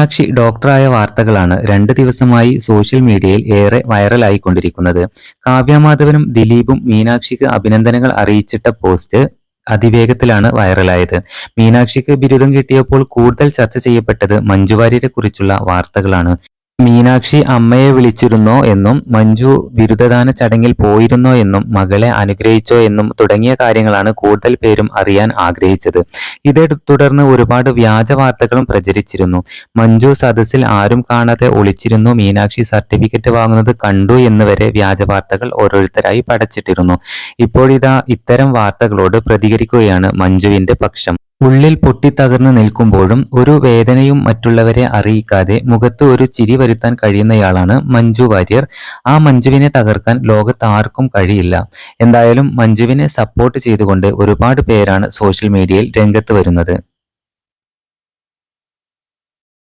മീനാക്ഷി ഡോക്ടറായ വാർത്തകളാണ് രണ്ട് ദിവസമായി സോഷ്യൽ മീഡിയയിൽ ഏറെ വൈറലായിക്കൊണ്ടിരിക്കുന്നത്. കാവ്യമാധവനും ദിലീപും മീനാക്ഷിക്ക് അഭിനന്ദനങ്ങൾ അറിയിച്ചിട്ട പോസ്റ്റ് അതിവേഗത്തിലാണ് വൈറലായത്. മീനാക്ഷിക്ക് ബിരുദം കിട്ടിയപ്പോൾ കൂടുതൽ ചർച്ച ചെയ്യപ്പെട്ടത് മഞ്ജുവാര്യരെ കുറിച്ചുള്ള വാർത്തകളാണ്. മീനാക്ഷി അമ്മയെ വിളിച്ചിരുന്നോ എന്നും മഞ്ജു ബിരുദദാന ചടങ്ങിൽ പോയിരുന്നോ എന്നും മകളെ അനുഗ്രഹിച്ചോ എന്നും തുടങ്ങിയ കാര്യങ്ങളാണ് കൂടുതൽ പേരും അറിയാൻ ആഗ്രഹിച്ചത്. ഇതേ തുടർന്ന് ഒരുപാട് വ്യാജ വാർത്തകളും പ്രചരിച്ചിരുന്നു. മഞ്ജു സദസ്സിൽ ആരും കാണാതെ ഒളിച്ചിരുന്നു. മീനാക്ഷി സർട്ടിഫിക്കറ്റ് വാങ്ങുന്നത് കണ്ടു എന്ന് വരെ വ്യാജ വാർത്തകൾ ഓരോരുത്തരായി പടച്ചിട്ടിരുന്നു. ഇപ്പോഴിതാ ഇത്തരം വാർത്തകളോട് പ്രതികരിക്കുകയാണ് മഞ്ജുവിന്റെ പക്ഷം. ഉള്ളിൽ പൊട്ടിത്തകർന്നു നിൽക്കുമ്പോഴും ഒരു വേദനയും മറ്റുള്ളവരെ അറിയിക്കാതെ മുഖത്ത് ഒരു ചിരി വരുത്താൻ കഴിയുന്നയാളാണ് മഞ്ജു വാര്യർ. ആ മഞ്ജുവിനെ തകർക്കാൻ ലോകത്ത് ആർക്കും കഴിയില്ല. എന്തായാലും മഞ്ജുവിനെ സപ്പോർട്ട് ചെയ്തുകൊണ്ട് ഒരുപാട് പേരാണ് സോഷ്യൽ മീഡിയയിൽ രംഗത്ത് വരുന്നത്.